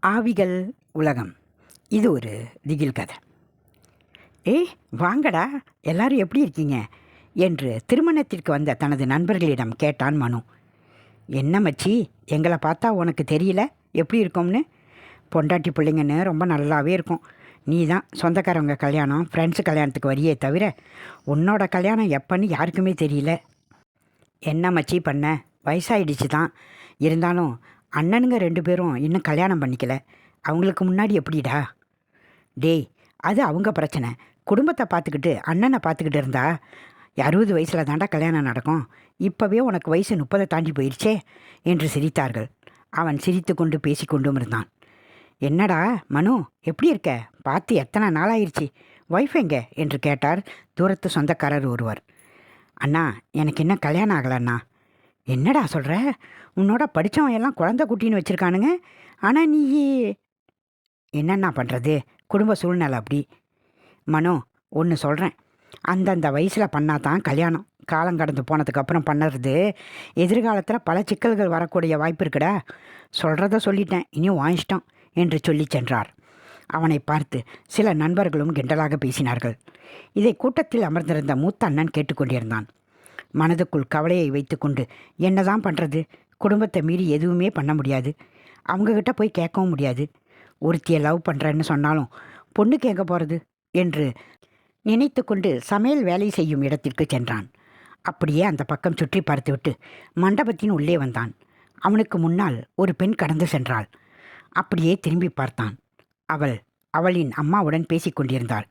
ஆவிகள் உலகம். இது ஒரு திகில் கதை. ஏய் வாங்கடா எல்லாரும் எப்படி இருக்கீங்க? என்று திருமணத்திற்கு வந்த தனது நண்பர்களிடம் கேட்டான் மனு. என்ன மச்சி எங்களை பார்த்தா உனக்கு தெரியல? எப்படி இருக்கோம்னு? பொண்டாட்டி பிள்ளைங்கன்னு ரொம்ப நல்லாவே இருக்கும். நீ தான் சொந்தக்காரவங்க கல்யாணம் ஃப்ரெண்ட்ஸு கல்யாணத்துக்கு வரியே தவிர உன்னோட கல்யாணம் எப்பன்னு யாருக்குமே தெரியல. என்ன மச்சி பண்ண? வயசாயிடுச்சு தான் இருந்தாலும் அண்ணனுங்க ரெண்டு பேரும் இன்னும் கல்யாணம் பண்ணிக்கல. அவங்களுக்கு முன்னாடி எப்படிடா? டேய் அது அவங்க பிரச்சனை. குடும்பத்தை பார்த்துக்கிட்டு அண்ணனை பார்த்துக்கிட்டு இருந்தா? அறுபது வயசில் தாண்டா கல்யாணம் நடக்கும். இப்போவே உனக்கு வயசு முப்பதை தாண்டி போயிடுச்சே என்று சிரித்தார்கள். அவன் சிரித்து கொண்டு பேசிக்கொண்டும் இருந்தான். என்னடா மனு எப்படி இருக்க? பார்த்து எத்தனை நாளாயிருச்சு? ஒய்ஃப் எங்க? என்று கேட்டார் தூரத்து சொந்தக்காரர் ஒருவர். அண்ணா எனக்கு இன்னும் கல்யாணம் ஆகலண்ணா. என்னடா சொல்கிற உன்னோட படித்தவன் எல்லாம் குழந்தை குட்டின்னு வச்சுருக்கானுங்க. ஆனால் நீ என்னென்ன பண்ணுறது குடும்ப சூழ்நிலை அப்படி. மனோ ஒன்று சொல்கிறேன் அந்தந்த வயசில் பண்ணால் தான் கல்யாணம். காலம் கடந்து போனதுக்கப்புறம் பண்ணுறது. எதிர்காலத்தில் பல சிக்கல்கள் வரக்கூடிய வாய்ப்பு இருக்குடா. சொல்கிறத சொல்லிட்டேன். இனி வாங்கிட்டோம் என்று சொல்லி சென்றார். அவனை பார்த்து சில நண்பர்களும் கிண்டலாக பேசினார்கள். இதை கூட்டத்தில் அமர்ந்திருந்த மூத்த அண்ணன் கேட்டுக்கொண்டிருந்தான் மனதுக்குள் கவலையை வைத்துக்கொண்டு என்னதான் பண்ணுறது குடும்பத்தை மீறி எதுவுமே பண்ண முடியாது. அவங்கக்கிட்ட போய் கேட்கவும் முடியாது. ஒருத்தியை லவ் பண்ணுறேன்னு சொன்னாலும் பொண்ணு கேட்க போகிறது என்று நினைத்து கொண்டு சமையல் வேலை செய்யும் இடத்திற்கு சென்றான். அப்படியே அந்த பக்கம் சுற்றி பார்த்துவிட்டு மண்டபத்தின் உள்ளே வந்தான். அவனுக்கு முன்னால் ஒரு பெண் கடந்து சென்றாள். அப்படியே திரும்பி பார்த்தான். அவள் அவளின் அம்மாவுடன் பேசிக் கொண்டிருந்தாள்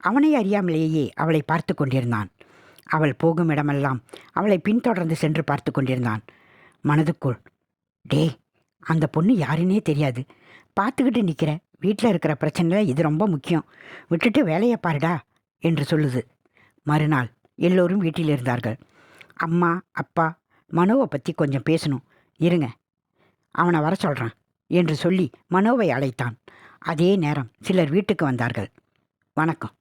அவனை அறியாமலேயே அவளை பார்த்து கொண்டிருந்தான். அவள் போகும் இடமெல்லாம் அவளை பின்தொடர்ந்து சென்று பார்த்து கொண்டிருந்தான். மனதுக்குள் டேய் அந்த பொண்ணு யாருன்னே தெரியாது. பார்த்துக்கிட்டு நிற்கிற வீட்டில் இருக்கிற பிரச்சனையில் இது ரொம்ப முக்கியம். விட்டுட்டு வேலையை பாருடா என்று சொல்லுது. மறுநாள் எல்லோரும் வீட்டில் இருந்தார்கள். அம்மா அப்பா மனோவை பற்றி கொஞ்சம் பேசணும். இருங்க. அவனை வர சொல்கிறான் என்று சொல்லி மனோவை அழைத்தான். அதே நேரம் சிலர் வீட்டுக்கு வந்தார்கள். வணக்கம்.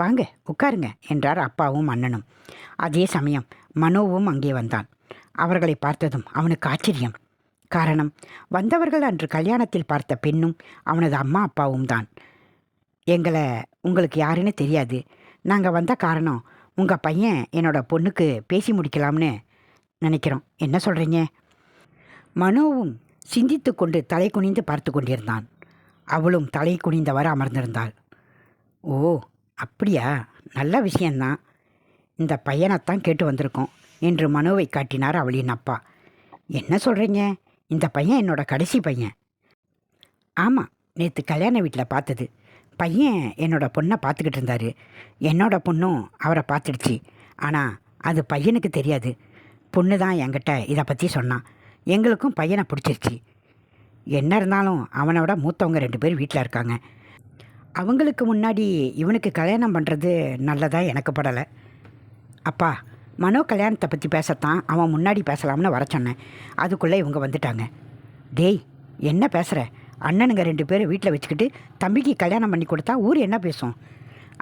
வாங்க உட்காருங்க என்றார் அப்பாவும் அண்ணனும். அதே சமயம் மனோவும் அங்கே வந்தான். அவர்களை பார்த்ததும் அவனுக்கு ஆச்சரியம். காரணம் வந்தவர்கள் அன்று கல்யாணத்தில் பார்த்த பெண்ணும் அவனது அம்மா அப்பாவும் தான். எங்களை உங்களுக்கு யாருன்னு தெரியாது. நாங்கள் வந்த காரணம் உங்கள் பையன் என்னோட பொண்ணுக்கு பேசி முடிக்கலாம்னு நினைக்கிறோம். என்ன சொல்கிறீங்க மனோவும் சிந்தித்து கொண்டு தலை குனிந்து பார்த்து கொண்டிருந்தான். அவளும் தலை குனிந்தவர அமர்ந்திருந்தாள். ஓ அப்படியா? நல்ல விஷயந்தான். இந்த பையனைத்தான் கேட்டு வந்திருக்கோம் என்று மனுவை காட்டினார் அவளின் அப்பா. என்ன சொல்கிறீங்க இந்த பையன் என்னோட கடைசி பையன். ஆமாம் நேற்று கல்யாண வீட்டில் பார்த்தது. பையன் என்னோட பொண்ணை பார்த்துக்கிட்டு இருந்தாரு. என்னோட பொண்ணும் அவரை பார்த்துடுச்சு. ஆனால் அது பையனுக்கு தெரியாது. பொண்ணு தான் என்கிட்ட இதை பற்றி சொன்னான். எங்களுக்கும் பையனை பிடிச்சிருச்சு. என்ன இருந்தாலும் அவனோட மூத்தவங்க ரெண்டு பேர் வீட்டில் இருக்காங்க. அவங்களுக்கு முன்னாடி இவனுக்கு கல்யாணம் பண்ணுறது நல்லதாக எனக்கு படலை. அப்பா மனோ கல்யாணத்தை பற்றி பேசத்தான் அவன் முன்னாடி பேசலாம்னு வர சொன்னேன். அதுக்குள்ளே இவங்க வந்துட்டாங்க. டேய் என்ன பேசுகிற அண்ணனுங்க ரெண்டு பேரும் வீட்டில் வச்சுக்கிட்டு தம்பிக்கு கல்யாணம் பண்ணி கொடுத்தா ஊர் என்ன பேசும்?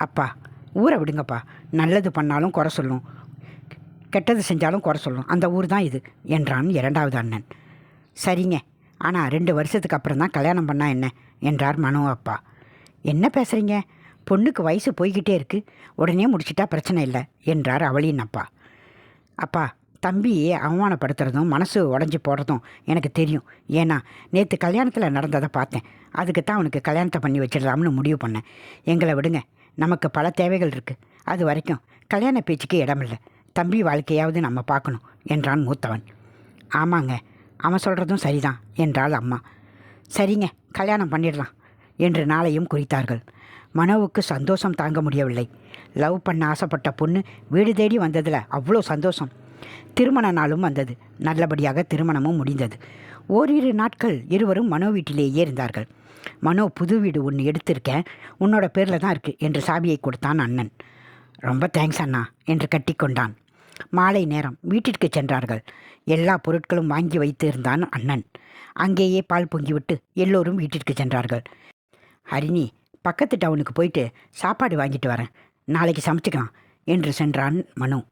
அப்பா ஊரை விடுங்கப்பா. நல்லது பண்ணாலும் குறை சொல்லும். கெட்டது செஞ்சாலும் குறை சொல்லும். அந்த ஊர் தான் இது என்றான் இரண்டாவது அண்ணன். சரிங்க ஆனால் ரெண்டு வருஷத்துக்கு அப்புறம் தான் கல்யாணம் பண்ணால் என்ன? என்றார் மனோ அப்பா. என்ன பேசுகிறீங்க பொண்ணுக்கு வயசு போய்கிட்டே இருக்கு. உடனே முடிச்சிட்டா பிரச்சனை இல்லை என்றார் அவளின் அப்பா. அப்பா தம்பியை அவமானப்படுத்துறதும் மனசு உடஞ்சி போடுறதும் எனக்கு தெரியும். ஏன்னா நேற்று கல்யாணத்தில் நடந்ததை பார்த்தேன். அதுக்கு தான் அவனுக்கு கல்யாணத்தை பண்ணி வச்சிடலாம்னு முடிவு பண்ணேன். எங்களை விடுங்க. நமக்கு பல தேவைகள் இருக்குது அது வரைக்கும் கல்யாண பேச்சுக்கு இடமில்லை. தம்பி வாழ்க்கையாவது நம்ம பார்க்கணும் என்றான் மூத்தவன். ஆமாங்க. அவன் சொல்கிறதும் சரிதான் என்றாள் அம்மா. சரிங்க. கல்யாணம் பண்ணிடலாம். என்று நாளையும் குறித்தார்கள். மனோவுக்கு சந்தோஷம் தாங்க முடியவில்லை. லவ் பண்ண ஆசைப்பட்ட பொண்ணு வீடு தேடி வந்ததில் அவ்வளோ சந்தோஷம். திருமண நாளும் வந்தது. நல்லபடியாக திருமணமும் முடிந்தது. ஓரிரு நாட்கள் இருவரும் மனோ வீட்டிலேயே இருந்தார்கள். மனோ புது வீடு ஒன்று எடுத்திருக்கேன் உன்னோட பேரில் தான் இருக்குது என்று சாவியை கொடுத்தான் அண்ணன். ரொம்ப தேங்க்ஸ் அண்ணா என்று கட்டிக்கொண்டான் மாலை நேரம் வீட்டிற்கு சென்றார்கள். எல்லா பொருட்களும் வாங்கி வைத்து இருந்தான் அண்ணன். அங்கேயே பால் பொங்கிவிட்டு எல்லோரும் வீட்டிற்கு சென்றார்கள். ஹரிணி பக்கத்து டவுனுக்கு போயிட்டு சாப்பாடு வாங்கிட்டு வரேன். நாளைக்கு சமைச்சுக்கலாம் என்று சென்றான் மனு.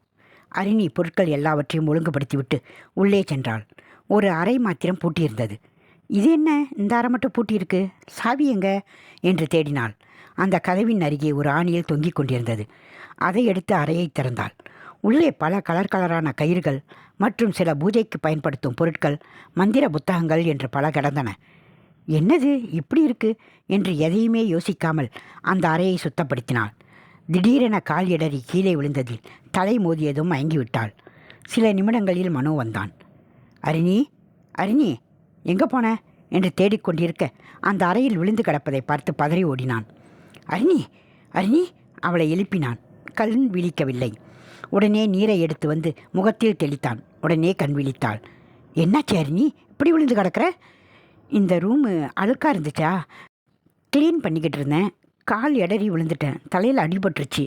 அரிணி பொருட்கள் எல்லாவற்றையும் ஒழுங்குபடுத்திவிட்டு உள்ளே சென்றாள். ஒரு அறை மாத்திரம் பூட்டியிருந்தது. இது என்ன? இந்த அறை மட்டும் பூட்டியிருக்கு? சாவி எங்க? என்று தேடினாள். அந்த கதவின் அருகே ஒரு ஆணியில் தொங்கிக் கொண்டிருந்தது. அதை எடுத்து அறையை திறந்தாள். உள்ளே பல கலர் கலரான கயிறுகள் மற்றும் சில பூஜைக்கு பயன்படுத்தும் பொருட்கள் மந்திர புத்தகங்கள் என்று பல கிடந்தன. என்னது இப்படி இருக்கு? என்று எதையுமே யோசிக்காமல் அந்த அறையை சுத்தப்படுத்தினாள். திடீரென கால் இடறி கீழே விழுந்ததில் தலை மோதியதும் மயங்கிவிட்டாள். சில நிமிடங்களில் மனோ வந்தான். அரிணி அரிணி எங்கே போன? என்று தேடிக்கொண்டிருக்க அந்த அறையில் விழுந்து கிடப்பதை பார்த்து பதறி ஓடினான். அரிணி அரிணி அவளை எழுப்பினான். கண் விழிக்கவில்லை. உடனே நீரை எடுத்து வந்து முகத்தில் தெளித்தான். உடனே கண் விழித்தாள். என்னாச்சு அரிணி? இப்படி விழுந்து கிடக்கிற? இந்த ரூமு அழுக்காக இருந்துச்சா? க்ளீன் பண்ணிக்கிட்டு இருந்தேன். கால் இடறி விழுந்துட்டேன். தலையில் அடிபட்டுருச்சு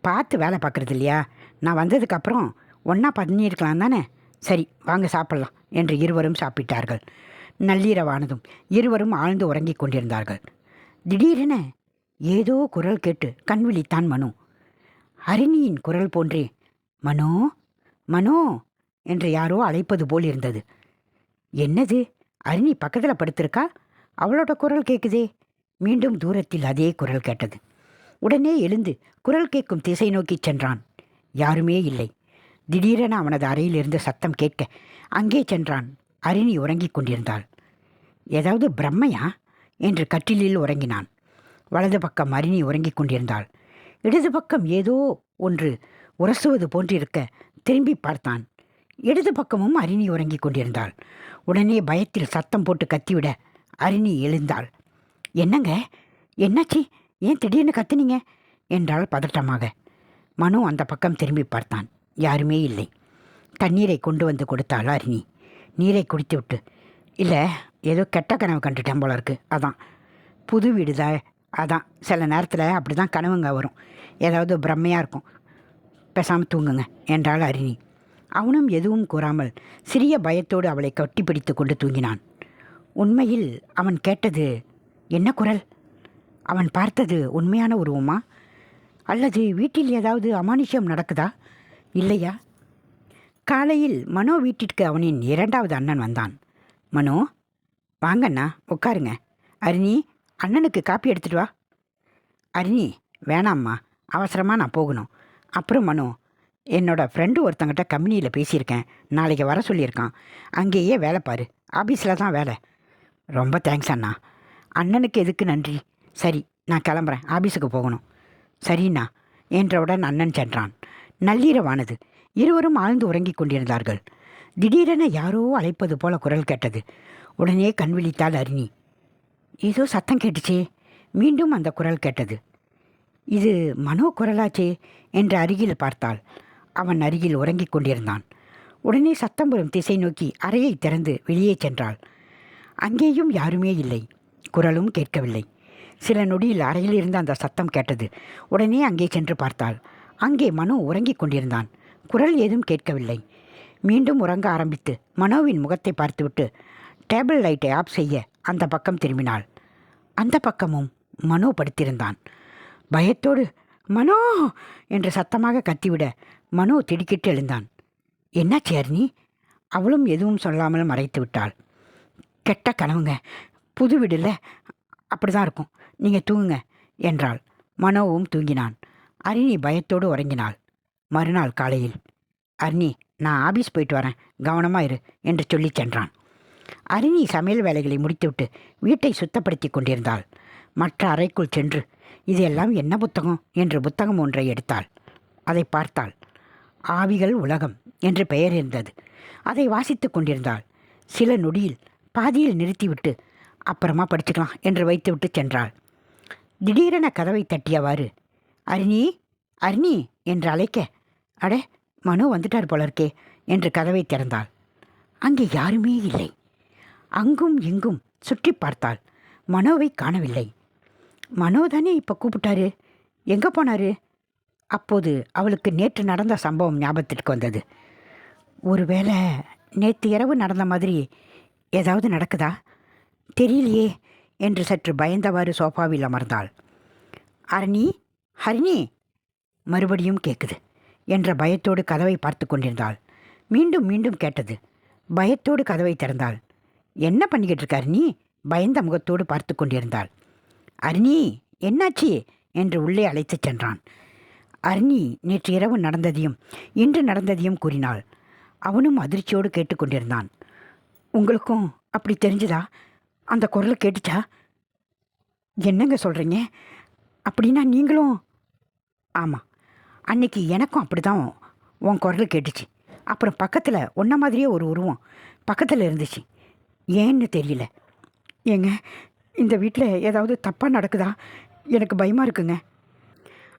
பார்த்து வேலை பார்க்குறது இல்லையா? நான் வந்ததுக்கப்புறம் ஒன்றா பண்ணியிருக்கலாம் தானே? சரி வாங்க சாப்பிட்லாம் என்று இருவரும் சாப்பிட்டார்கள். நள்ளிரவானதும் இருவரும் ஆழ்ந்து உறங்கிக் கொண்டிருந்தார்கள். திடீரென ஏதோ குரல் கேட்டு கண் விழித்தான் மனு. ஹரிணியின் குரல் போன்றே மனோ மனோ என்று யாரோ அழைப்பது போல் இருந்தது. என்னது? அரிணி பக்கத்தில் படுத்திருக்கா? அவளோட குரல் கேட்குதே மீண்டும் தூரத்தில் அதே குரல் கேட்டது. உடனே எழுந்து குரல் கேட்கும் திசை நோக்கி சென்றான். யாருமே இல்லை. திடீரென அவனது அறையிலிருந்து சத்தம் கேட்க அங்கே சென்றான். அரிணி உறங்கிக் கொண்டிருந்தாள். ஏதாவது பிரம்மையா? என்று கட்டிலில் உறங்கினான். வலது பக்கம் அரிணி உறங்கிக் கொண்டிருந்தாள். இடது பக்கம் ஏதோ ஒன்று உரசுவது போன்றிருக்க திரும்பி பார்த்தான். இடது பக்கமும் அரிணி உறங்கிக் கொண்டிருந்தாள். உடனே பயத்தில் சத்தம் போட்டு கத்திவிட அரிணி எழுந்தாள். என்னங்க? என்னாச்சு? ஏன் திடீர்னு கத்துனீங்க? என்றாள் பதட்டமாக. மனு அந்த பக்கம் திரும்பி பார்த்தான். யாருமே இல்லை. தண்ணீரை கொண்டு வந்து கொடுத்தாள் அரிணி. நீரை குடித்து விட்டு இல்லை ஏதோ கெட்ட கனவு கண்டுட்டேன் போல இருக்கு. அதான். புது வீடுதான் அதான். சில நேரத்தில் அப்படி தான் கனவுங்க வரும். ஏதாவது பிரம்மையாக இருக்கும். பேசாமல் தூங்குங்க என்றாள் அரிணி. அவனும் எதுவும் கூறாமல் சிறிய பயத்தோடு அவளை கட்டிப்பிடித்து கொண்டு தூங்கினான். உண்மையில் அவன் கேட்டது என்ன குரல்? அவன் பார்த்தது உண்மையான உருவமா? அல்லது வீட்டில் ஏதாவது அமானுஷ்யம் நடக்குதா? இல்லையா? காலையில் மனோ வீட்டிற்கு அவனின் இரண்டாவது அண்ணன் வந்தான். மனோ வாங்கண்ணா உட்காருங்க. அரிணி அண்ணனுக்கு காப்பி எடுத்துட்டு வா. அரிணி வேணாம்மா. அவசரமாக நான் போகணும். அப்புறம் மனோ என்னோட ஃப்ரெண்டு ஒருத்தங்கிட்ட கம்பெனியில் பேசியிருக்கேன். நாளைக்கு வர சொல்லியிருக்கான். அங்கேயே வேலை பாரு. ஆஃபீஸில் தான் வேலை. ரொம்ப தேங்க்ஸ் அண்ணா. அண்ணனுக்கு எதுக்கு நன்றி? சரி நான் கிளம்புறேன். ஆஃபீஸுக்கு போகணும். சரிண்ணா. என்றவுடன் அண்ணன் சென்றான். நள்ளிரவானது. இருவரும் ஆழ்ந்து உறங்கிக் கொண்டிருந்தார்கள். திடீரென யாரோ அழைப்பது போல குரல் கேட்டது. உடனே கண் விழித்தாள் அரிணி. ஏதோ சத்தம் கேட்டுச்சே. மீண்டும் அந்த குரல் கேட்டது. இது மனோ குரலாச்சே என்று அருகில் பார்த்தாள். அவன் அருகில் உறங்கிக் கொண்டிருந்தான். உடனே சத்தம் வரும் திசை நோக்கி அறையை திறந்து வெளியே சென்றாள். அங்கேயும் யாருமே இல்லை. குரலும் கேட்கவில்லை. சில நொடியில் அறையில் இருந்த அந்த சத்தம் கேட்டது. உடனே அங்கே சென்று பார்த்தாள். அங்கே மனோ உறங்கிக் கொண்டிருந்தான். குரல் ஏதும் கேட்கவில்லை. மீண்டும் உறங்க ஆரம்பித்து மனோவின் முகத்தை பார்த்துவிட்டு டேபிள் லைட்டை ஆஃப் செய்ய அந்த பக்கம் திரும்பினாள். அந்த பக்கமும் மனோ படுத்திருந்தான். பயத்தோடு மனோ! என்று சத்தமாக கத்திவிட மனோ திடுக்கிட்டு எழுந்தான். என்னாச்சு அருணி? அவளும் எதுவும் சொல்லாமல் மறைத்து விட்டாள். கெட்ட கனவுங்க. புது வீடுல அப்படி தான் இருக்கும். நீங்கள் தூங்குங்க என்றாள். மனோவும் தூங்கினான். அரிணி பயத்தோடு உறங்கினாள். மறுநாள் காலையில் அரிணி நான் ஆபீஸ் போயிட்டு வரேன். கவனமாக இரு என்று சொல்லி சென்றான். அரிணி சமையல் வேலைகளை முடித்துவிட்டு வீட்டை சுத்தப்படுத்தி கொண்டிருந்தாள். மற்ற அறைக்குள் சென்று இதெல்லாம் என்ன புத்தகம்? என்று புத்தகம் ஒன்றை எடுத்தாள். அதை பார்த்தாள். ஆவிகள் உலகம் என்று பெயர் இருந்தது. அதை வாசித்துக் கொண்டிருந்தாள். சில நொடியில் பாதியில் நிறுத்திவிட்டு அப்புறமா படிச்சுக்கலாம் என்று வைத்துவிட்டு சென்றாள். திடீரென கதவை தட்டியவாறு அரிணி அரிணி என்று அழைக்க அட மனு வந்துட்டார் போல இருக்கே என்று கதவை திறந்தாள். அங்கே யாருமே இல்லை. அங்கும் இங்கும் சுற்றி பார்த்தாள். மனோவை காணவில்லை. மனோ தானே இப்போ கூப்பிட்டாரு? எங்கே போனாரு? அப்போது அவளுக்கு நேற்று நடந்த சம்பவம் ஞாபகத்திற்கு வந்தது. ஒருவேளை நேற்று இரவு நடந்த மாதிரி ஏதாவது நடக்குதா? தெரியலையே என்று சற்று பயந்தவாறு சோஃபாவில் அமர்ந்தாள். அரணி ஹரிணி மறுபடியும் கேட்குது என்ற பயத்தோடு கதவை பார்த்து கொண்டிருந்தாள். மீண்டும் மீண்டும் கேட்டது. பயத்தோடு கதவை திறந்தாள். என்ன பண்ணிக்கிட்டு இருக்க அருணி? பயந்த முகத்தோடு பார்த்து கொண்டிருந்தாள். அருணி என்னாச்சு? என்று உள்ளே அழைத்துச் சென்றான். அருணி நேற்று இரவு நடந்ததையும் இன்று நடந்ததையும் கூறினாள். அவனும் அதிர்ச்சியோடு கேட்டுக்கொண்டிருந்தான் உங்களுக்கும் அப்படி தெரிஞ்சுதா? அந்த குரல் கேட்டுச்சா? என்னங்க சொல்கிறீங்க அப்படின்னா நீங்களும் ஆமாம் அன்னைக்கு எனக்கும் அப்படி தான் உன் குரல் கேட்டுச்சு. அப்புறம் பக்கத்தில் உன்ன மாதிரியே ஒரு உருவம் பக்கத்தில் இருந்துச்சு. ஏன்னு தெரியல. ஏங்க இந்த வீட்டில் ஏதாவது தப்பாக நடக்குதா? எனக்கு பயமாக இருக்குங்க.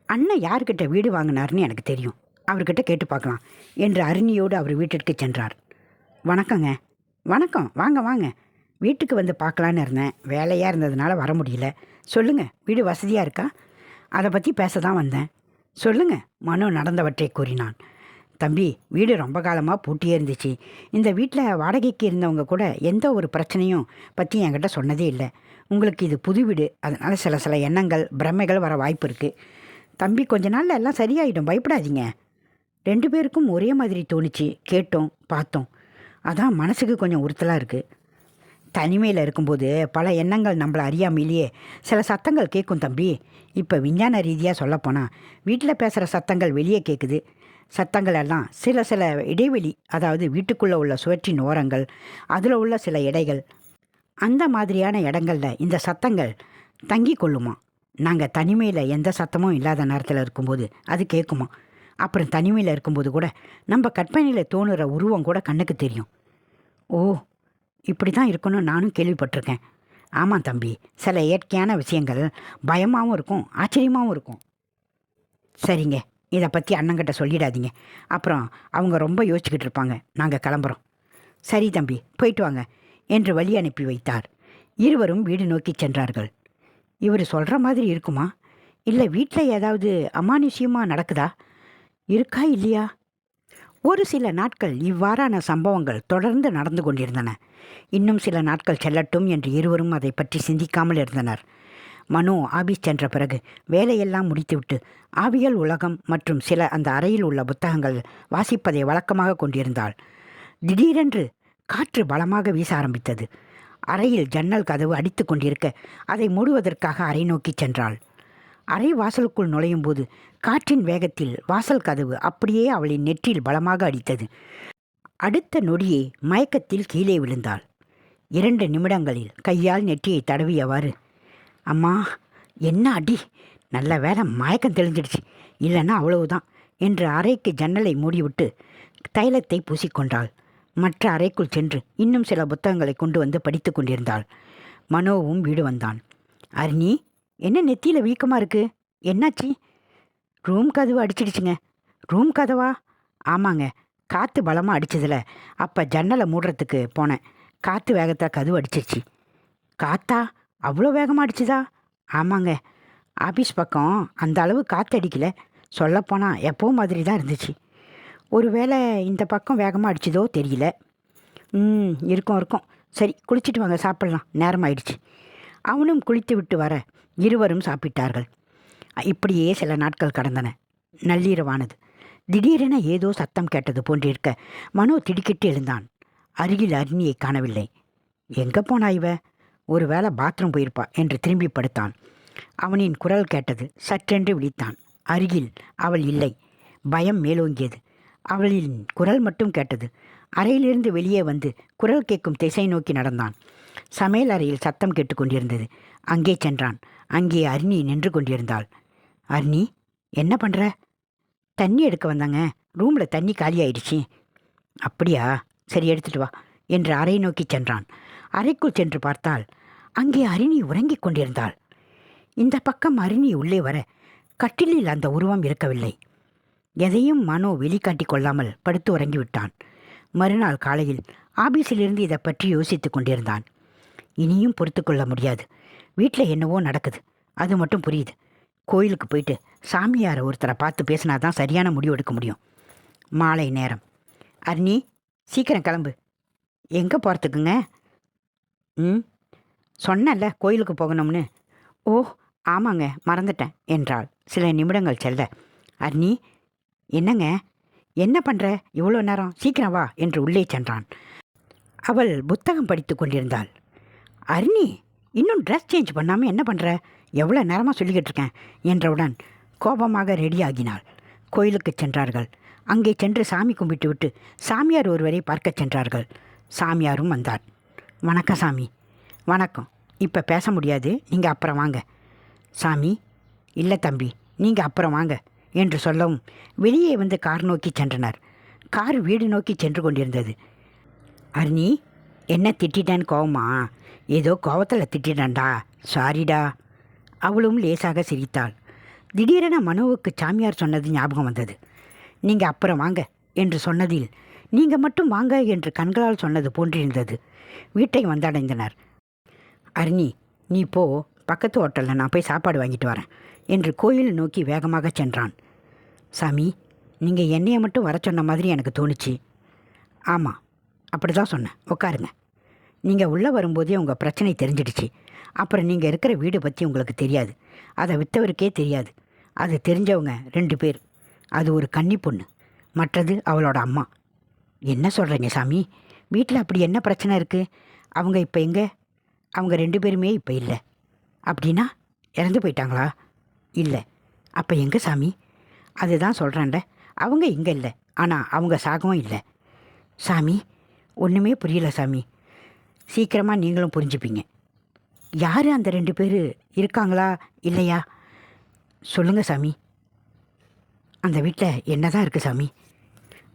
அண்ணன் யார்கிட்ட வீடு வாங்கினார்னு எனக்கு தெரியும். அவர்கிட்ட கேட்டு பார்க்கலாம் என்று அருணியோடு அவர் வீட்டிற்கு சென்றார். வணக்கங்க. வணக்கம். வாங்க வாங்க. வீட்டுக்கு வந்து பார்க்கலான்னு இருந்தேன். வேலையாக இருந்ததுனால வர முடியல. சொல்லுங்கள் வீடு வசதியாக இருக்கா? அதை பற்றி பேச தான் வந்தேன். சொல்லுங்கள் மனு நடந்தவற்றை கூறினான். தம்பி வீடு ரொம்ப காலமாக பூட்டியே இருந்துச்சு. இந்த வீட்டில் வாடகைக்கு இருந்தவங்க கூட எந்த ஒரு பிரச்சனையும் பற்றி என்கிட்ட சொன்னதே இல்லை. உங்களுக்கு இது புது வீடு. அதனால் சில சில எண்ணங்கள் பிரமைகள் வர வாய்ப்பு இருக்குது தம்பி கொஞ்ச நாளில் எல்லாம் சரியாயிடும். பயப்படாதீங்க. ரெண்டு பேருக்கும் ஒரே மாதிரி தோணுச்சு. கேட்டோம் பார்த்தோம். அதான் மனசுக்கு கொஞ்சம் உறுத்தலாக இருக்குது தனிமையில் இருக்கும்போது பல எண்ணங்கள் நம்மளை அறியாமையிலேயே சில சத்தங்கள் கேட்கும் தம்பி. இப்போ விஞ்ஞான ரீதியாக சொல்லப்போனால் வீட்டில் பேசுகிற சத்தங்கள் வெளியே கேட்குது சத்தங்கள் எல்லாம் சில சில இடைவெளி அதாவது வீட்டுக்குள்ளே உள்ள சுவற்றின் ஓரங்கள் அதில் உள்ள சில இடைகள் அந்த மாதிரியான இடங்களில் இந்த சத்தங்கள் தங்கி கொள்ளுமா? நாங்கள் தனிமையில் எந்த சத்தமும் இல்லாத நேரத்தில் இருக்கும்போது அது கேட்குமா அப்புறம் தனிமையில் இருக்கும்போது கூட நம்ம கற்பனையில் தோணுற உருவம் கூட கண்ணுக்கு தெரியும். ஓ இப்படி தான் இருக்கணும்னு நானும் கேள்விப்பட்டிருக்கேன். ஆமாம் தம்பி சில இயற்கையான விஷயங்கள் பயமாகவும் இருக்கும் ஆச்சரியமாகவும் இருக்கும். சரிங்க இதை பற்றி அண்ணங்கிட்ட சொல்லிடாதீங்க. அப்புறம் அவங்க ரொம்ப யோசிச்சுக்கிட்டு இருப்பாங்க. நாங்கள் கிளம்புறோம். சரி தம்பி போயிட்டு வாங்க என்று வழி அனுப்பி வைத்தார். இருவரும் வீடு நோக்கி சென்றார்கள். இவர் சொல்கிற மாதிரி இருக்குமா? இல்லை வீட்டில் ஏதாவது அமானுஷ்யமாக நடக்குதா? இருக்கா இல்லையா? ஒரு சில நாட்கள் இவ்வாறான சம்பவங்கள் தொடர்ந்து நடந்து கொண்டிருந்தன. இன்னும் சில நாட்கள் செல்லட்டும் என்று இருவரும் அதை பற்றி சிந்திக்காமல் இருந்தனர். மனு ஆபீஸ் சென்ற பிறகு வேலையெல்லாம் முடித்துவிட்டு ஆவியல் உலகம் மற்றும் சில அந்த அறையில் உள்ள புத்தகங்கள் வாசிப்பதை வழக்கமாக கொண்டிருந்தாள். திடீரென்று காற்று பலமாக வீச ஆரம்பித்தது. அறையில் ஜன்னல் கதவு அடித்து கொண்டிருக்க அதை மூடுவதற்காக அறை நோக்கி சென்றாள். அறை வாசலுக்குள் நுழையும் போது காற்றின் வேகத்தில் வாசல் கதவு அப்படியே அவளின் நெற்றில் பலமாக அடித்தது. அடுத்த நொடியே மயக்கத்தில் கீழே விழுந்தாள். இரண்டு நிமிடங்களில் கையால் நெற்றியை தடவியவாறு அம்மா என்ன அடி? நல்ல வேலை மயக்கம் தெளிஞ்சிடுச்சு. இல்லைன்னா அவ்வளவுதான் என்று அறைக்கு ஜன்னலை மூடிவிட்டு தைலத்தை பூசிக்கொண்டாள். மற்ற அறைக்குள் சென்று இன்னும் சில புத்தகங்களை கொண்டு வந்து படித்து கொண்டிருந்தாள். மனோவும் வீடு வந்தான். அருணி என்ன நெத்தியில் வீக்கமாக இருக்கு? என்னாச்சு? ரூம் கதவு அடிச்சிடுச்சுங்க. ரூம் கதவா? ஆமாங்க. காற்று பலமாக அடிச்சதில்ல அப்போ ஜன்னலை மூடுறதுக்கு போனேன். காற்று வேகத்தில் கதவு அடிச்சிருச்சு. காத்தா? அவ்வளோ வேகமாக அடிச்சுதா? ஆமாங்க. ஆஃபீஸ் பக்கம் அந்த அளவு காற்று அடிக்கல. சொல்லப்போனால் எப்போ மாதிரி தான் இருந்துச்சு. ஒருவேளை இந்த பக்கம் வேகமாக அடிச்சதோ தெரியல. ம் இருக்கும் இருக்கும். சரி குளிச்சுட்டு வாங்க சாப்பிட்லாம். நேரம் ஆயிடுச்சு அவனும் குளித்து விட்டு வர இருவரும் சாப்பிட்டார்கள். இப்படியே சில நாட்கள் கடந்தன. நள்ளிரவானது. திடீரென ஏதோ சத்தம் கேட்டது போன்றிருக்க மனோ திடுக்கிட்டு எழுந்தான். அருகில் அருணியை காணவில்லை. எங்கே போனா இவ? ஒருவேளை பாத்ரூம் போயிருப்பா என்று திரும்பி படுத்தான். அவனின் குரல் கேட்டது சற்றென்று விழித்தான். அருகில் அவள் இல்லை. பயம் மேலோங்கியது. அவளின் குரல் மட்டும் கேட்டது. அறையிலிருந்து வெளியே வந்து குரல் கேட்கும் திசை நோக்கி நடந்தான். சமையல் அறையில் சத்தம் கேட்டுக்கொண்டிருந்தது அங்கே சென்றான். அங்கே அருணி நின்று கொண்டிருந்தாள். அருணி என்ன பண்ணுற தண்ணி எடுக்க வந்தாங்க. ரூமில் தண்ணி காலி ஆயிடுச்சு அப்படியா? சரி எடுத்துட்டு வா என்று அறை நோக்கி சென்றான். அறைக்குள் சென்று பார்த்தால் அங்கே அருணி உறங்கிக் கொண்டிருந்தாள். இந்த பக்கம் அருணி உள்ளே வர கட்டிலில் அந்த உருவம் இருக்கவில்லை. எதையும் மனோ வெளிக்காட்டி கொள்ளாமல் படுத்து உறங்கிவிட்டான். மறுநாள் காலையில் ஆபீஸிலிருந்து இதை பற்றி யோசித்துக் கொண்டிருந்தான். இனியும் பொறுத்து கொள்ள முடியாது. வீட்டில் என்னவோ நடக்குது. அது மட்டும் புரியுது. கோயிலுக்கு போயிட்டு சாமியாரை ஒருத்தரை பார்த்து பேசினா தான் சரியான முடிவு எடுக்க முடியும். மாலை நேரம். அருணி சீக்கிரம் கிளம்பு. எங்கே போகிறதுக்குங்க ம்? சொன்னல கோயிலுக்கு போகணும்னு. ஓ ஆமாங்க மறந்துட்டேன் என்றாள். சில நிமிடங்கள் செல்ல. அர்ணி என்னங்க? என்ன பண்ணுற இவ்வளோ நேரம் சீக்கிரம் வா என்று உள்ளே சென்றான். அவள் புத்தகம் படித்து கொண்டிருந்தாள். அருணி இன்னும் ட்ரெஸ் சேஞ்ச் பண்ணாமல் என்ன பண்ணுற எவ்வளோ நேரமாக சொல்லிக்கிட்டு இருக்கேன் என்றவுடன் கோபமாக ரெடியாகினாள் கோயிலுக்கு சென்றார்கள். அங்கே சென்று சாமி கும்பிட்டு விட்டு சாமியார் ஒருவரை பார்க்கச் சென்றார்கள். சாமியாரும் வந்தார். வணக்கம் சாமி. வணக்கம். இப்போ பேச முடியாது. நீங்கள் அப்புறம் வாங்க. சாமி இல்லை தம்பி நீங்கள் அப்புறம் வாங்க. என்று சொல்லவும் வெளியே வந்து கார் நோக்கி சென்றனர். கார் வீடு நோக்கி சென்று கொண்டிருந்தது. அருணி என்ன திட்டிட்டேன்னு கோவமா? ஏதோ கோவத்தில் திட்டிட்டேன்டா. சாரிடா அவளும் லேசாக சிரித்தாள். திடீரென மனோவுக்கு சாமியார் சொன்னது ஞாபகம் வந்தது. நீங்கள் அப்புறம் வாங்க என்று சொன்னதில் நீங்கள் மட்டும் வாங்க என்று கண்களால் சொன்னது போன்றிருந்தது. வீட்டை வந்தடைந்தனர். அருணி நீ போ. பக்கத்து ஹோட்டலில் நான் போய் சாப்பாடு வாங்கிட்டு வரேன் என்று கோயில் நோக்கி வேகமாக சென்றான். சாமி நீங்கள் என்னையை மட்டும் வர சொன்ன மாதிரி எனக்கு தோணுச்சு. ஆமாம் அப்படி தான் சொன்னேன். உட்காருங்க. நீங்கள் உள்ளே வரும்போதே உங்கள் பிரச்சனை தெரிஞ்சிடுச்சு. அப்புறம் நீங்கள் இருக்கிற வீடு பற்றி உங்களுக்கு தெரியாது. அதை விற்றவருக்கே தெரியாது. அது தெரிஞ்சவங்க ரெண்டு பேர். அது ஒரு கன்னி பொண்ணு. மற்றது அவளோட அம்மா. என்ன சொல்கிறீங்க சாமி? வீட்டில் அப்படி என்ன பிரச்சனை இருக்குது அவங்க இப்போ எங்கே? அவங்க ரெண்டு பேருமே இப்போ இல்லை. அப்படின்னா இறந்து போயிட்டாங்களா? இல்லை. அப்போ எங்கே சாமி? அதுதான் சொல்கிறேன்ல அவங்க இங்கே இல்லை. ஆனால் அவங்க சாகவும் இல்லை. சாமி ஒன்றுமே புரியல சாமி. சீக்கிரமாக நீங்களும் புரிஞ்சுப்பீங்க. யார் அந்த ரெண்டு பேர்? இருக்காங்களா? இல்லையா? சொல்லுங்கள் சாமி. அந்த வீட்டில் என்ன தான் இருக்குது சாமி?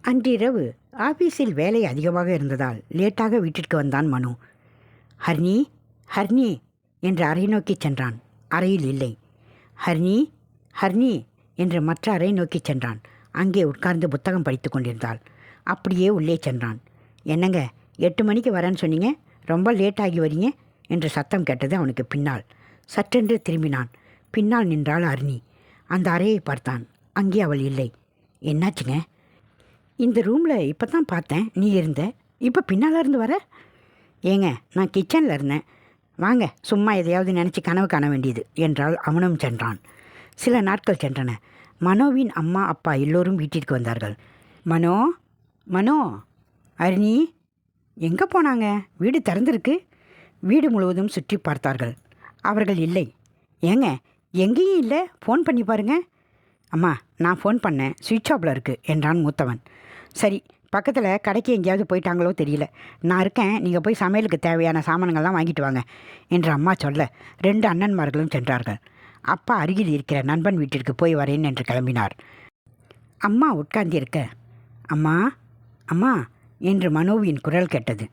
அன்றிரவு ஆஃபீஸில் வேலை அதிகமாக இருந்ததால் லேட்டாக வீட்டிற்கு வந்தான் மனு. ஹர்னி ஹர்னி என்று அறை நோக்கி சென்றான். அறையில் இல்லை. ஹர்னி ஹர்னி. என்று மற்ற அறை நோக்கி சென்றான். அங்கே உட்கார்ந்து புத்தகம் படித்து கொண்டிருந்தாள். அப்படியே உள்ளே சென்றான். என்னங்க எட்டு மணிக்கு வரேன்னு சொன்னீங்க? ரொம்ப லேட் ஆகி வரீங்க? என்று சத்தம் கேட்டது அவனுக்கு பின்னால். சற்றென்று திரும்பினான். பின்னால் நின்றாள் அருணி. அந்த அறையை பார்த்தான். அங்கே அவள் இல்லை. என்னாச்சுங்க? இந்த ரூமில் இப்போ தான் பார்த்தேன். நீ இருந்த? இப்போ பின்னால் இருந்து வர? ஏங்க நான் கிச்சனில் இருந்தேன். வாங்க சும்மா எதையாவது நினச்சி கனவு காண வேண்டியது என்றால் அவனும் சென்றான். சில நாட்கள் சென்றன. மனோவின் அம்மா அப்பா எல்லோரும் வீட்டிற்கு வந்தார்கள். மனோ மனோ அருணி எங்கே போனாங்க? வீடு திறந்திருக்கு. வீடு முழுவதும் சுற்றி பார்த்தார்கள். அவர்கள் இல்லை. ஏங்க எங்கேயும் இல்லை. ஃபோன் பண்ணி பாருங்க. அம்மா நான் ஃபோன் பண்ணேன். சுவிட்ச் ஆஃபில் இருக்குது என்றான் மூத்தவன். சரி பக்கத்தில் கடைக்கு எங்கேயாவது போயிட்டாங்களோ தெரியல. நான் இருக்கேன். நீங்கள் போய் சமையலுக்கு தேவையான சாமான்கள்லாம் வாங்கிட்டு வாங்க என்று அம்மா சொல்ல. ரெண்டு அண்ணன்மார்களும் சென்றார்கள். அப்பா அருகில் இருக்கிற நண்பன் வீட்டிற்கு போய் வரேன் என்று கிளம்பினார். அம்மா உட்கார்ந்திருக்க அம்மா அம்மா என்று மனோவின் குரல் கேட்டது.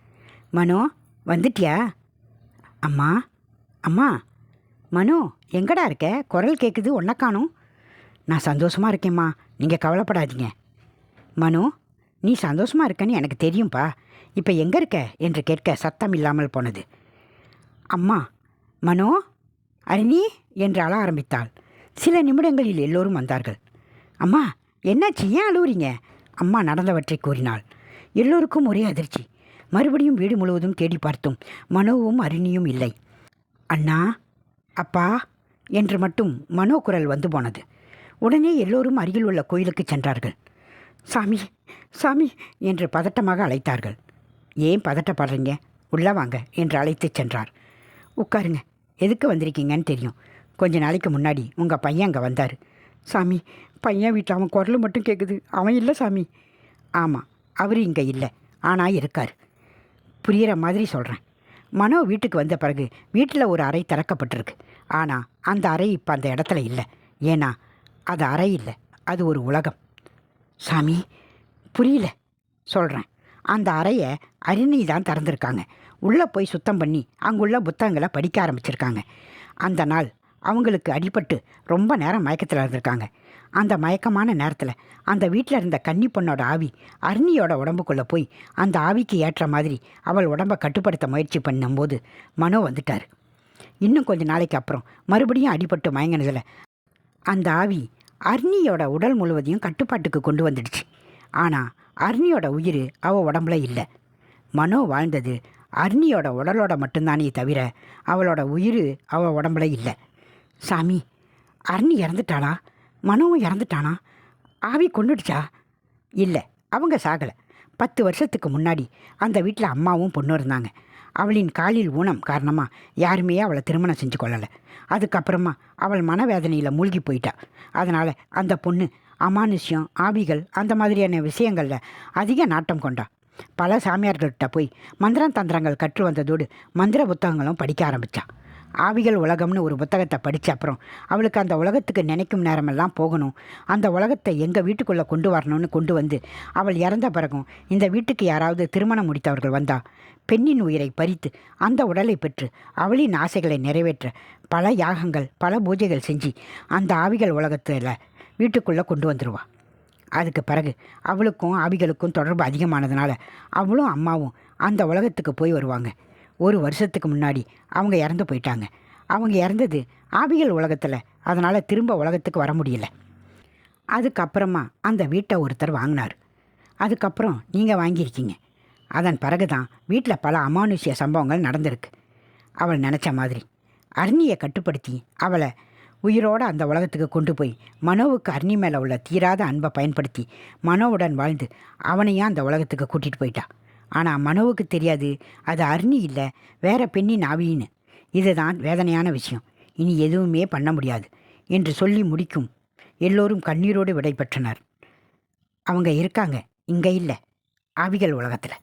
மனோ வந்துட்டியா? அம்மா அம்மா. மனோ எங்கடா இருக்க? குரல் கேட்குது ஒன்றை காணும். நான் சந்தோஷமாக இருக்கேம்மா நீங்கள் கவலைப்படாதீங்க. மனோ நீ சந்தோஷமாக இருக்கன்னு எனக்கு தெரியும்ப்பா இப்போ எங்கே இருக்க? என்று கேட்க சத்தம் இல்லாமல் போனது. அம்மா மனோ அரணி என்று அழ ஆரம்பித்தாள். சில நிமிடங்களில் எல்லோரும் வந்தார்கள். அம்மா என்னாச்சு? ஏன் அழுவுறீங்க? அம்மா நடந்தவற்றை கூறினாள். எல்லோருக்கும் ஒரே அதிர்ச்சி. மறுபடியும் வீடு முழுவதும் தேடி பார்த்தோம் மனோவும் அருணியும் இல்லை. அண்ணா அப்பா என்று மட்டும் மனோ குரல் வந்து போனது. உடனே எல்லோரும் அருகில் உள்ள கோயிலுக்கு சென்றார்கள். சாமி சாமி என்று பதட்டமாக அழைத்தார்கள். ஏன் பதட்டப்படுறீங்க? உள்ளே வாங்க என்று அழைத்துச் சென்றார். உட்காருங்க. எதுக்கு வந்திருக்கீங்கன்னு தெரியும். கொஞ்ச நாளைக்கு முன்னாடி உங்கள் பையன் அங்கே வந்தார். சாமி பையன் வீட்டில் அவன் குரல் மட்டும் கேட்குது அவன் இல்லை சாமி. ஆமாம் அவர் இங்கே இல்லை. ஆனால் இருக்கார். புரிகிற மாதிரி சொல்கிறேன் மனோ வீட்டுக்கு வந்த பிறகு வீட்டில் ஒரு அறை திறக்கப்பட்டிருக்கு. ஆனால் அந்த அறை இப்போ அந்த இடத்துல இல்லை. ஏன்னா அது அறை இல்லை. அது ஒரு உலகம். சாமி புரியல. சொல்கிறேன் அந்த அறையை அரிணி தான் திறந்துருக்காங்க. உள்ளே போய் சுத்தம் பண்ணி அங்குள்ள புத்தகங்களை படிக்க ஆரம்பிச்சிருக்காங்க. அந்த நாள் அவங்களுக்கு அடிபட்டு ரொம்ப நேரம் மயக்கத்தில் இருந்திருக்காங்க. அந்த மயக்கமான நேரத்தில் அந்த வீட்டில் இருந்த கன்னி பொண்ணோட ஆவி அருணியோட உடம்புக்குள்ளே போய் அந்த ஆவிக்கு ஏற்ற மாதிரி அவள் உடம்பை கட்டுப்படுத்த முயற்சி பண்ணும்போது மனோ வந்துட்டார். இன்னும் கொஞ்ச நாளைக்கு அப்புறம் மறுபடியும் அடிபட்டு மயங்கினதில் அந்த ஆவி அர்னியோட உடல் முழுவதையும் கட்டுப்பாட்டுக்கு கொண்டு வந்துடுச்சு. ஆனால் அர்னியோட உயிர் அவள் உடம்புல இல்லை. மனோ வாழ்ந்தது அர்னியோட உடலோட மட்டும்தானே தவிர அவளோட உயிர் அவள் உடம்புல இல்லை. சாமி அர்னி இறந்துட்டாளா? மனோவும் இறந்துட்டானா? ஆவி கொண்டுடுச்சா? இல்லை அவங்க சாகலை. பத்து வருஷத்துக்கு முன்னாடி அந்த வீட்டில் அம்மாவும் பொண்ணு இருந்தாங்க. அவளின் காலில் ஊனம் காரணமாக யாருமே அவளை திருமணம் செஞ்சு கொள்ளலை. அதுக்கப்புறமா அவள் மனவேதனையில் மூழ்கி போயிட்டா. அதனால் அந்த பொண்ணு அமானுஷ்யம் ஆவிகள் அந்த மாதிரியான விஷயங்களில் அதிக நாட்டம் கொண்டா. பல சாமியார்கள்கிட்ட போய் மந்திரம் தந்திரங்கள் கற்று வந்ததோடு மந்திர புத்தகங்களும் படிக்க ஆரம்பித்தான் ஆவிகள் உலகம்னு ஒரு புத்தகத்தை படித்த அப்புறம் அவளுக்கு அந்த உலகத்துக்கு நினைக்கும் நேரமெல்லாம் போகணும். அந்த உலகத்தை எங்கள் வீட்டுக்குள்ளே கொண்டு வரணும்னு கொண்டு வந்து அவள் இறந்த பிறகும் இந்த வீட்டுக்கு யாராவது திருமணம் முடித்தவர்கள் வந்தா பெண்ணின் உயிரை பறித்து அந்த உடலை பெற்று அவளின் ஆசைகளை நிறைவேற்ற பல யாகங்கள் பல பூஜைகள் செஞ்சு அந்த ஆவிகள் உலகத்தில் வீட்டுக்குள்ளே கொண்டு வந்துடுவாள் அதுக்கு பிறகு அவளுக்கும் அவிகளுக்கும் தொடர்பு அதிகமானதுனால அவளும் அம்மாவும் அந்த உலகத்துக்கு போய் வருவாங்க. ஒரு வருஷத்துக்கு முன்னாடி அவங்க இறந்து போயிட்டாங்க. அவங்க இறந்தது ஆவிகள் உலகத்தில். அதனால் திரும்ப உலகத்துக்கு வர முடியல. அதுக்கப்புறமா அந்த வீட்டை ஒருத்தர் வாங்கினார். அதுக்கப்புறம் நீங்கள் வாங்கியிருக்கீங்க. அதன் பிறகு தான் வீட்டில் பல அமானுஷ்ய சம்பவங்கள் நடந்திருக்கு. அவள் நினச்ச மாதிரி அர்ணியை கட்டுப்படுத்தி அவளை உயிரோடு அந்த உலகத்துக்கு கொண்டு போய் மனோவுக்கு அர்ணி மேலே உள்ள தீராத அன்பை பயன்படுத்தி மனோவுடன் வாழ்ந்து அவனையும் அந்த உலகத்துக்கு கூட்டிகிட்டு போயிட்டா. ஆனால் மனோவுக்கு தெரியாது அது அர்ணி இல்லை வேற பெண்ணின் ஆவின்னு இதுதான் வேதனையான விஷயம். இனி எதுவுமே பண்ண முடியாது என்று சொல்லி முடிக்கும். எல்லோரும் கண்ணீரோடு விடை பெற்றனர் அவங்க இருக்காங்க இங்கே இல்லை. ஆவிகள் உலகத்தில்.